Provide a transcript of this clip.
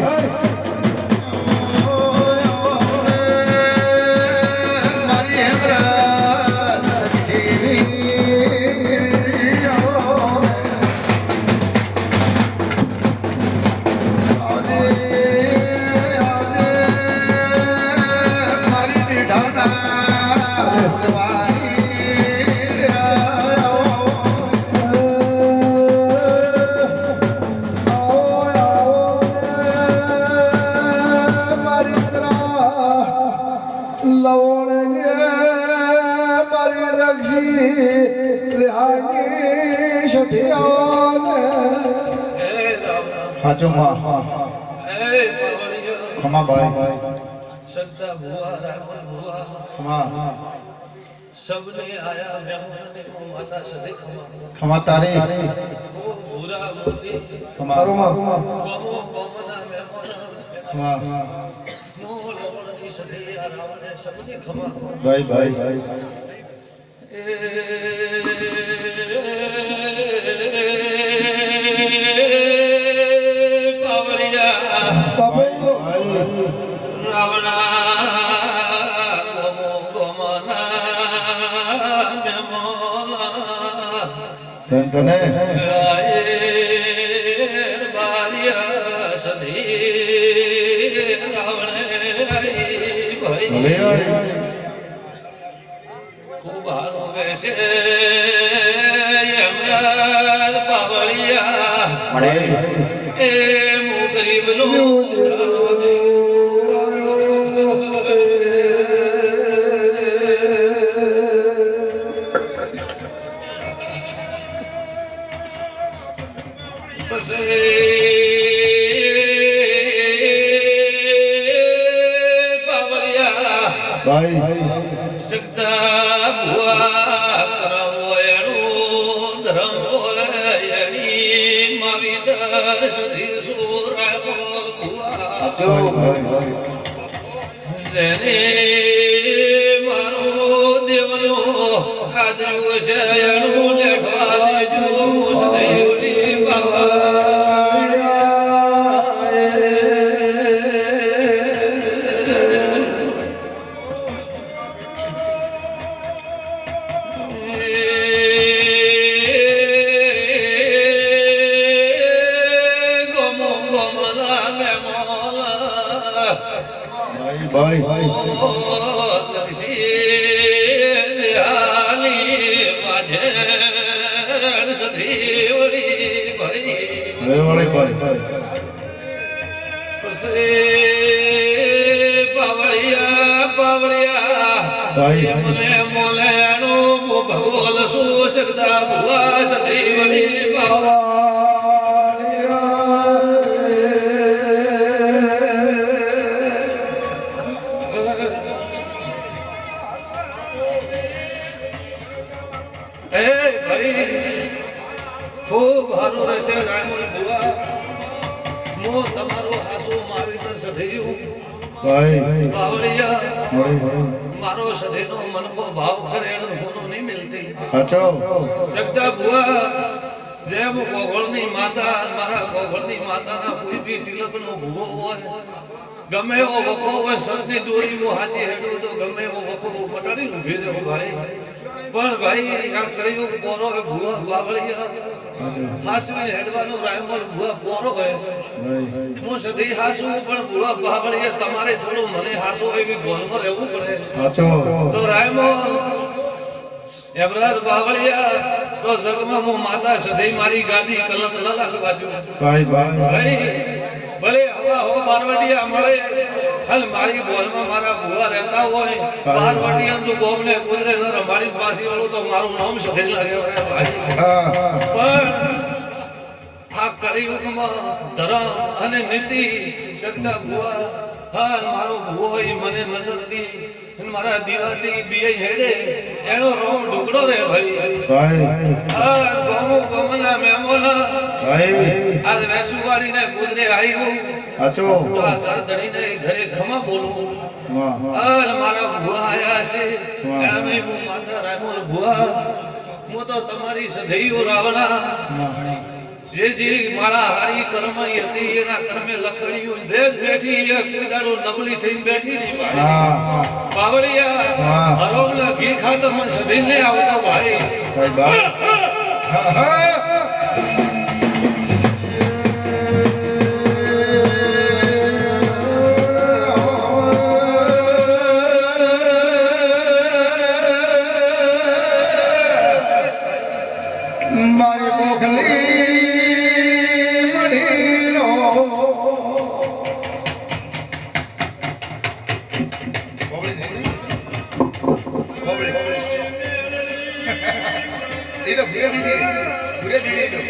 મારી લવણ મારી રક્ષી વિહાની સતિયા હાચો માં ખમા ભાઈ સત્તા ભુવા રાવણ ભુવા ખમા સબને આયા મહેમાનને હું માતા સદે ખમા ખમા તારી ઓ ભૂરા મોતી ખમા ગમો ગમના મહેમાન ખમા નો લવણની સદે આ રાવણે સબને ખમા ભાઈ ભાઈ. ખૂબ હારું બેસે યમરાજ પાવળિયા એ પાવળિયા ભાઈ સકતા ભુવા કરમો એનું ધર્મ બોલે એની માવિદર સધી સુરા બોલ ભુવા ભાઈ ભાઈ જેને મારો દેવનો ભાઈ ભાઈ. પાવળિયા પાવળિયા મને મોલેનું ભગોલ શું શકતા ભુવા સધી વળી એ સારું રહેશે ભુવા. હું તમારું હાસુ મારી તર સધેયું. ભાઈ. બાવળિયા મળે મળે મારો સધેનો મનકો ભાવ કરે એનો ગુનો નહીં મિલતી. સાચો. જગદા ભુવા જેમ ગોગળની માતા મારા ગોગળની માતાના કોઈ બી તિલકનો ભૂવો હોય ગમે એવો વખો હોય સરસી દોરી હું હાચી હેડું તો ગમે એવો વખો પટાડી ઊભી રહ્યો ભાઈ. પણ ભાઈ આ કળિયુગ પોરો હોય બાવળિયા? હાસવી હેડવાનો રાયમલ ભુવા હોય હું સધી હાસું પણ ભુવા બાવળિયા તમારે થોડું મને હાસો એવી ગોનમાં રહેવું પડે. તો રાયમો એમરાજ બાવળિયા તો જગમાં હું માતા સધી મારી ગાદી કલમ ન લાગવા દઉં ભાઈ ભાઈ ભાઈ ભલે હવા હો બારવટિયા મળે, હાલ મારી બોલમાં મારા ભુવા રહેતા હોય. બારવટિયા તો ગોમને કુદરે ન રમાડી પાસી વાળું તો મારું નામ સધેજ લાગે પણ આ કલયુગમાં ધર્મ અને નીતિ સગતા ભુવા હા મારો ભોય મને નજરથી મારા દીવાથી બીય હેડે એનો રોમ ઢુકડો રે ભાઈ. ભાઈ. હા ગોમો ગોમલા મેમોલા. ભાઈ. આજ વેસુવાડીને કુદરે આવ્યું આચો તો આ દરદડીને ઘરે ખમા બોલું વાહ હાલ મારા ભુવા આયા છે. હું માતા રામોલ ભુવા. હું તો તમારી સધૈયો રાવણા. જે જે મારા હારી કર્મ હતી એના કર્મે લખણ્યું દેજ બેઠી એ કોઈ દાડો નબળી થઈને બેઠી નહીં ભાઈ હા બાવળિયા. હરોવલે ઘી ખાતર મને સધીને આવતો ભાઈ. ಇದು ಬಿಡದಿದೆ ಬಿಡದಿದೆ ಇದು